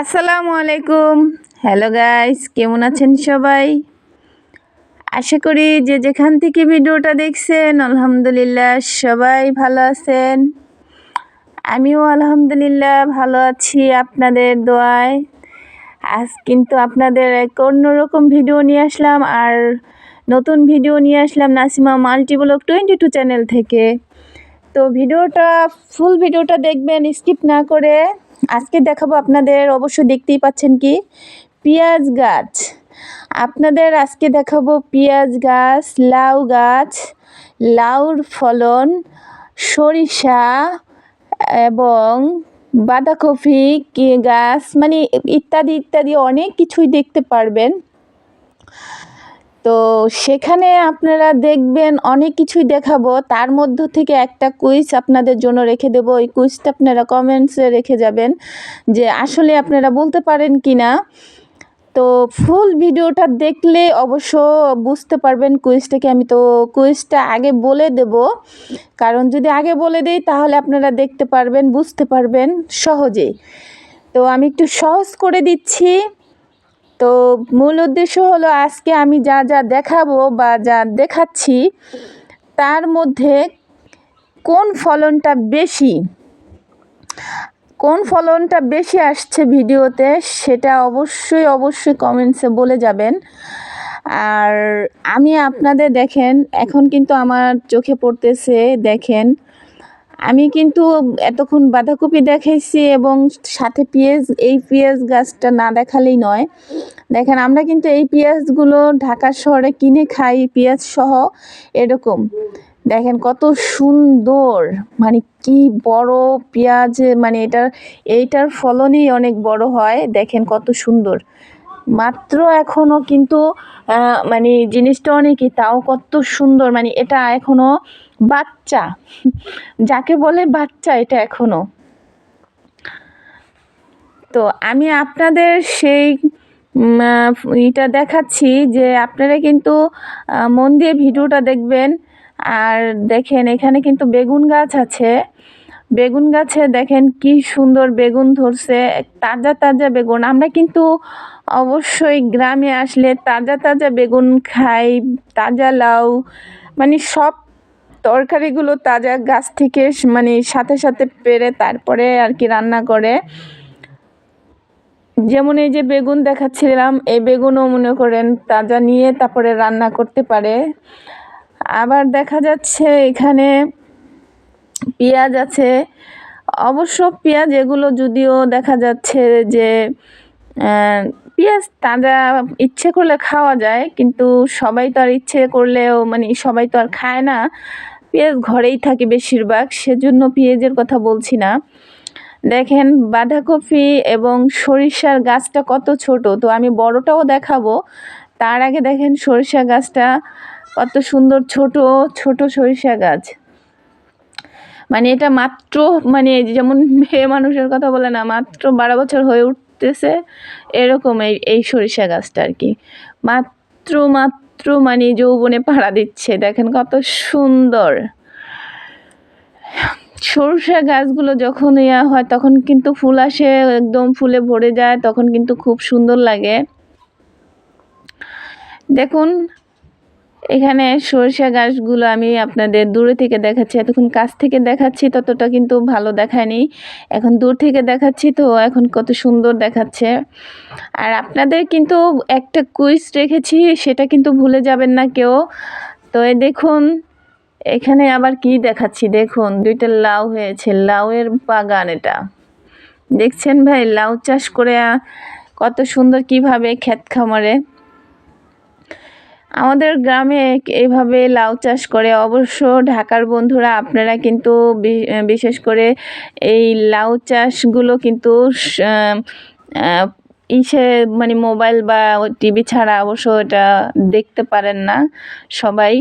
আসসালামু আলাইকুম। Hello guys কেমন আছেন সবাই? আশা করি যে যেখান থেকে ভিডিওটা দেখছেন, আলহামদুলিল্লাহ সবাই ভালো আছেন। আমিও আলহামদুলিল্লাহ ভালো আছি আপনাদের দোয়ায়। আজ কিন্তু আপনাদের এক অন্যরকম ভিডিও নিয়ে আসলাম আর নতুন ভিডিও নিয়ে আসলাম Nasima multiblock twenty two channel থেকে। তো ভিডিওটা, ফুল ভিডিওটা দেখবেন, স্কিপ না করে আজকে দেখাবো আপনাদের অবশ্য দেখতেই পাচ্ছেন কি? পেঁয়াজ গাছ। আপনাদের আজকে দেখাবো পেঁয়াজ গাছ, লাউ গাছ, লাউর ফলন, সরিষা এবং বাঁধাকপি গাছ মানে ইত্যাদি ইত্যাদি অনেক কিছুই দেখতে পারবেন। তো সেখানে আপনারা দেখবেন অনেক কিছুই দেখাবো। তার মধ্য থেকে একটা কুইজ আপনাদের জন্য রেখে দেবো। ওই কুইজটা আপনারা কমেন্টসে রেখে যাবেন যে আসলে আপনারা বলতে পারেন কি না তো ফুল ভিডিওটা দেখলে অবশ্য বুঝতে পারবেন কুইজটাকে আমি তো কুইজটা আগে বলে দেব। কারণ যদি আগে বলে দেই তাহলে আপনারা দেখতে পারবেন, বুঝতে পারবেন সহজেই। তো আমি একটু সহজ করে দিচ্ছি। তো মূল উদ্দেশ্য হলো আজকে আমি যা যা দেখাবো বা যা দেখাচ্ছি, তার মধ্যে কোন ফলনটা বেশি, কোন ফলনটা বেশি আসছে ভিডিওতে সেটা অবশ্যই অবশ্যই কমেন্টসে বলে যাবেন। আর আমি আপনাদের দেখেন, এখন কিন্তু আমার চোখে পড়তেছে, দেখেন আমি কিন্তু এতক্ষণ বাঁধাকপি দেখাইছি এবং সাথে পেঁয়াজ, এই পেঁয়াজ গাছটা না দেখালেই নয়। দেখেন, আমরা কিন্তু এই পেঁয়াজগুলো ঢাকা শহরে কিনে খাই, পেঁয়াজ সহ এরকম। দেখেন, কত সুন্দর! মানে কি বড় পেঁয়াজ মানে এটার, এইটার ফলনই অনেক বড় হয়। দেখেন, কত সুন্দর! মাত্র এখনও কিন্তু মানে জিনিসটা অনেকই, তাও কত সুন্দর মানে এটা এখনও বাচ্চা। যাকে বলে বাচ্চা এটা এখনও তো আমি আপনাদের সেই এটা দেখাচ্ছি যে আপনারা কিন্তু মন দিয়ে ভিডিওটা দেখবেন। আর দেখেন, এখানে কিন্তু বেগুন গাছ আছে। বেগুন গাছে দেখেন কি সুন্দর বেগুন ধরছে, তাজা তাজা বেগুন। আমরা কিন্তু অবশ্যই গ্রামে আসলে তাজা তাজা বেগুন খাই, তাজা লাউ মানে সব তরকারিগুলো তাজা গাছ থেকে মানে সাথে সাথে পেরে তারপরে আর কি রান্না করে। যেমন এই যে বেগুন দেখাচ্ছিলাম, এই বেগুনও মনে করেন তাজা নিয়ে তারপরে রান্না করতে পারে। আবার দেখা যাচ্ছে এখানে পেঁয়াজ আছে। অবশ্য পেঁয়াজ এগুলো যদিও দেখা যাচ্ছে যে পেঁয়াজ তাজা ইচ্ছে করলে খাওয়া যায়, কিন্তু সবাই তো আর ইচ্ছে করলেও মানে সবাই তো আর খায় না। পেঁয়াজ ঘরেই থাকে বেশিরভাগ, সেজন্য পেঁয়াজের কথা বলছি না। দেখেন, বাঁধাকপি এবং সরিষার গাছটা কত ছোট, তো আমি বড়টাও দেখাবো। তার আগে দেখেন সরিষা গাছটা কত সুন্দর ছোট ছোট সরিষা গাছ। মানে এটা মাত্র মানে যেমন মেয়ে মানুষের কথা বলে না, মাত্র বারো বছর হয়ে উঠতেছে এরকম এই এই সরিষা গাছটা আর কি। মাত্র মাত্র মানে যৌবনে পাড়া দিচ্ছে, দেখেন কত সুন্দর। সরষা গাছগুলো যখন ইয়া হয়, তখন কিন্তু ফুল আসে, একদম ফুলে ভরে যায়, তখন কিন্তু খুব সুন্দর লাগে। দেখুন এখানে সরিষা গাছগুলো আমি আপনাদের দূরে থেকে দেখাচ্ছি। এতক্ষণ কাছ থেকে দেখাচ্ছি, ততটা কিন্তু ভালো দেখায়নি। এখন দূর থেকে দেখাচ্ছি তো, এখন কত সুন্দর দেখাচ্ছে। আর আপনাদের কিন্তু একটা কুইজ রেখেছি, সেটা কিন্তু ভুলে যাবেন না কেউ। তো এ দেখুন, এখানে আবার কি দেখাচ্ছি? দেখুন, দুইটা লাউ হয়েছে, লাউয়ের বাগান এটা। দেখছেন ভাই, লাউ চাষ করে কত সুন্দর কীভাবে ক্ষেত খামারে আমাদের গ্রামে এইভাবে লাউ চাষ করে। অবশ্য ঢাকার বন্ধুরা, আপনারা কিন্তু বিশেষ করে এই লাউ চাষগুলো কিন্তু ইসে মানে মোবাইল বা টিভি ছাড়া অবশ্য এটা দেখতে পারেন না সবাই।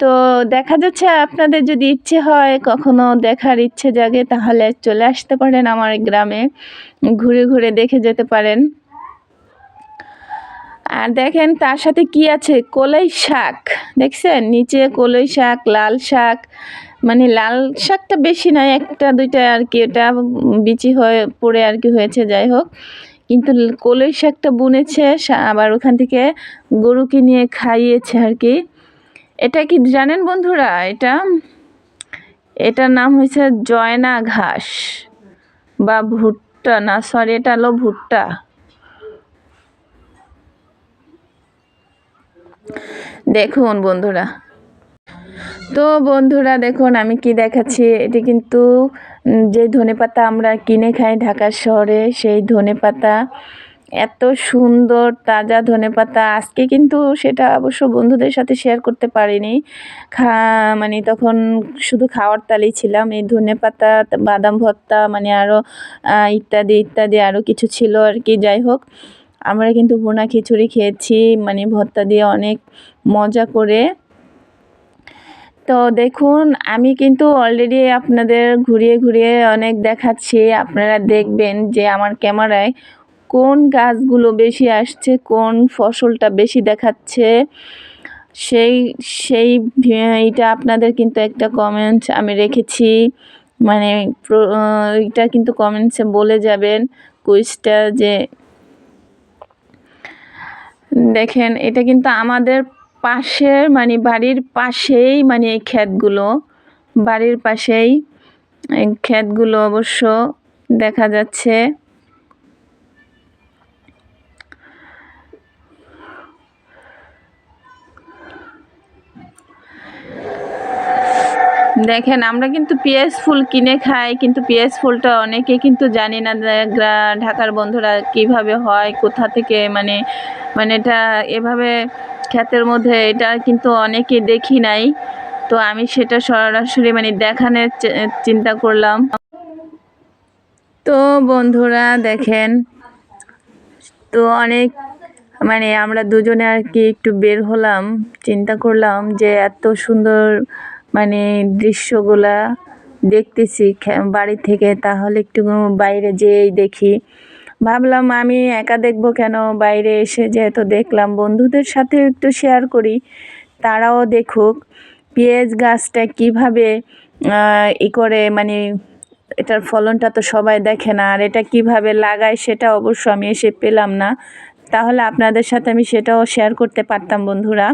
তো দেখা যাচ্ছে আপনাদের যদি ইচ্ছে হয়, কখনো দেখার ইচ্ছে জাগে, তাহলে চলে আসতে পারেন আমার গ্রামে। ঘুরে ঘুরে দেখে যেতে পারেন। আর দেখেন তার সাথে কি আছে? কলই শাক। দেখছেন? নিচে কলই শাক, লাল শাক। মানে লাল শাকটা বেশি নয়, একটা, দুইটা আর কি। এটা বিচি হয়ে পড়ে আর কি হয়েছে, যাই হোক। কিন্তু কলই শাকটা বুনেছে আবার ওখান থেকে গরুকে নিয়ে খাইয়েছে আর কি। এটা কি জানেন বন্ধুরা? এটা, এটার নাম হয়েছে জয়না ঘাস। বা ভুট্টা, না সরি এটা হলো ভুট্টা। দেখুন বন্ধুরা। তো বন্ধুরা দেখুন, আমি কি দেখাচ্ছি? এটি কিন্তু যে ধনেপাতা আমরা কিনে খাই ঢাকা শহরে, সেই ধনেপাতা এত সুন্দর, তাজা ধনেপাতা আজকে কিন্তু সেটা অবশ্য বন্ধুদের সাথে শেয়ার করতে পারিনি। খা মানে তখন শুধু খাওয়ার তালেই ছিলাম। এই ধনেপাতা বাদাম ভর্তা মানে আরও ইত্যাদি ইত্যাদি আরও কিছু ছিল আর কি। যাই হোক আমরা কিন্তু ভুনা খিচুড়ি খেয়েছি মানে ভর্তা দিয়ে অনেক মজা করে। তো দেখুন, আমি কিন্তু অলরেডি আপনাদের ঘুরিয়ে ঘুরিয়ে অনেক দেখাচ্ছি। আপনারা দেখবেন যে আমার ক্যামেরায় কোন গাছগুলো বেশি আসছে, কোন ফসলটা বেশি দেখাচ্ছে। সেই সেই এইটা আপনাদের কিন্তু একটা কমেন্ট আমি রেখেছি। মানে এইটা কিন্তু কমেন্টসে বলে যাবেন। কুইজটা যে দেখেন, এটা কিন্তু আমাদের পাশের মানে বাড়ির পাশেই মানে এই ক্ষেতগুলো। বাড়ির পাশেই ক্ষেতগুলো অবশ্য দেখা যাচ্ছে। দেখেন, আমরা কিন্তু পেঁয়াজ ফুল কিনে খাই, কিন্তু পেঁয়াজ ফুলটা অনেকে কিন্তু জানি না ঢাকার বন্ধুরা কীভাবে হয়, কোথা থেকে মানে মানে এটা এভাবে ক্ষেতের মধ্যে এটা কিন্তু অনেকে দেখি নাই। তো আমি সেটা সরাসরি মানে দেখানোর চিন্তা করলাম। তো বন্ধুরা, দেখেন, তো অনেক মানে আমরা দুজনে আর কি একটু বের হলাম, চিন্তা করলাম যে এত সুন্দর মানে দৃশ্যগুলা দেখতেছি বাড়ি থেকে, তাহলে একটু বাইরে যেয়েই দেখি। ভাবলাম আমি একা দেখব কেন? বাইরে এসে যেহেতু দেখলাম, বন্ধুদের সাথে একটু শেয়ার করি, তারাও দেখুক। পেঁয়াজ গাছটা কীভাবে ই করে মানে এটার ফলনটা তো সবাই দেখে না, আর এটা কীভাবে লাগায় সেটা অবশ্য আমি এসে পেলাম না। তাহলে আপনাদের সাথে আমি সেটাও শেয়ার করতে পারতাম, বন্ধুরা।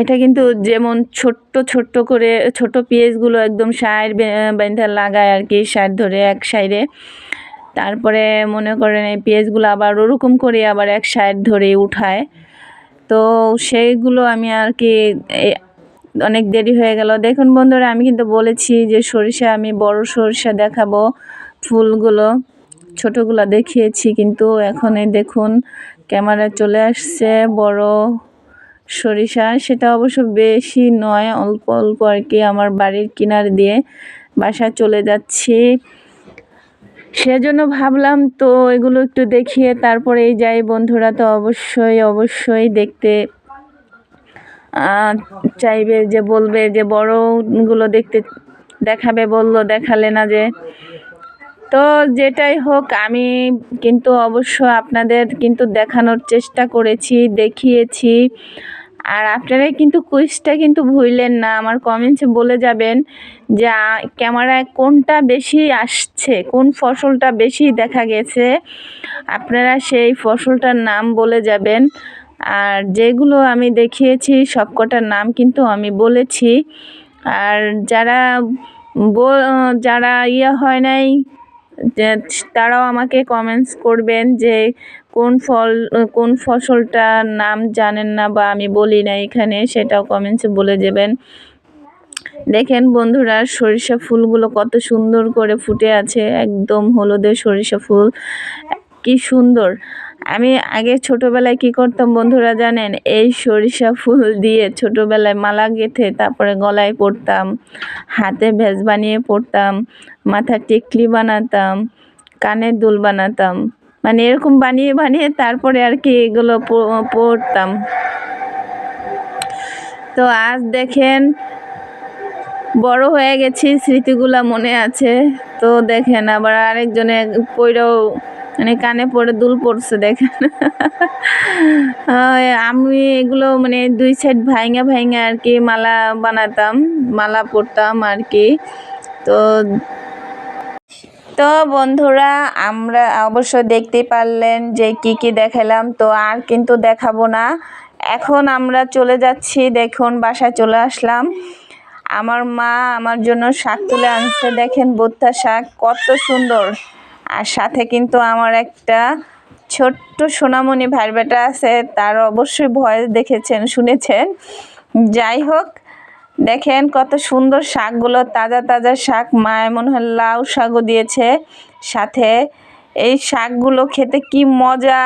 এটা কিন্তু যেমন ছোট্ট ছোট্ট করে ছোট পেঁয়াজগুলো একদম সাইড বেঁধে লাগায় আর কি, সাইড ধরে এক সাইডে। তারপরে মনে করেন এই পেঁয়াজগুলো আবার ওরকম করে আবার এক সাইড ধরে উঠায়। তো সেইগুলো আমি আর কি অনেক দেরি হয়ে গেল। দেখুন বন্ধুরা, আমি কিন্তু বলেছি যে সরিষা আমি বড় সরিষা দেখাবো ফুলগুলো। ছোটোগুলো দেখিয়েছি কিন্তু এখন এই দেখুন ক্যামেরা চলে আসছে বড় সরিষা, সেটা অবশ্য বেশি নয়, অল্প অল্প আর কি আমার বাড়ির কিনার দিয়ে বাসায় চলে যাচ্ছি। সেজন্য ভাবলাম তো এগুলো একটু দেখিয়ে তারপরেই যাই। বন্ধুরা তো অবশ্যই অবশ্যই দেখতে চাইবে যে বলবে যে বড়গুলো দেখতে দেখাবে, বলল দেখালে না যে তো যেটাই হোক, আমি কিন্তু অবশ্য আপনাদের কিন্তু দেখানোর চেষ্টা করেছি, দেখিয়েছি। আর আপনারা কিন্তু কুইজটা কিন্তু ভুললেন না, আমার কমেন্টসে বলে যাবেন যে ক্যামেরায় কোনটা বেশি আসছে, কোন ফসলটা বেশি দেখা গেছে, আপনারা সেই ফসলটার নাম বলে যাবেন। আর যেগুলো আমি দেখিয়েছি, সবকটার নাম কিন্তু আমি বলেছি। আর যারা যারা ইয়ে হয় নাই তারাও আমাকে কমেন্টস করবেন যে কোন ফল, কোন ফসলটার নাম জানেন না বা আমি বলি না এখানে, সেটাও কমেন্টসে বলে দেবেন। দেখেন বন্ধুরা, সরিষা ফুলগুলো কত সুন্দর করে ফুটে আছে, একদম হলুদে সরিষা ফুল। কি সুন্দর। আমি আগে ছোটোবেলায় কি করতাম বন্ধুরা জানেন? এই সরিষা ফুল দিয়ে ছোটোবেলায় মালা গেঁথে তারপরে গলায় পরতাম, হাতে ভেজ বানিয়ে পরতাম মাথার টিকলি বানাতাম কানের দুল বানাতাম। মানে এরকম বানিয়ে বানিয়ে তারপরে আর কি এগুলো পরতাম। তো আজ দেখেন, বড় হয়ে গেছি, স্মৃতিগুলা মনে আছে। তো দেখেন আবার আরেকজনে পইরাও মানে কানে পড়ে দুল পড়ছে, দেখেন। আমি এগুলো মানে দুই সাইড ভাইঙা ভাইঙা আর কি মালা বানাতাম, মালা পরতাম আর কি। তো তো বন্ধুরা, আমরা অবশ্য দেখতে পারলেন যে কি কি দেখালাম, তো আর কিন্তু দেখাবো না। এখন আমরা চলে যাচ্ছি, দেখুন, বাসায় চলে আসলাম। আমার মা আমার জন্য শাক তুলে আনছে, দেখেন বোত্তা শাক, কত সুন্দর। আর সাথে কিন্তু আমার একটা ছোট্ট সোনামণি ভাই বেটা আছে তার অবশ্যই ভয় দেখেছেন, শুনেছেন। যাই হোক, দেখেন কত সুন্দর শাকগুলো, তাজা তাজা শাক মা এমন হয় লাউ শাকও দিয়েছে। সাথে এই শাকগুলো খেতে কি মজা!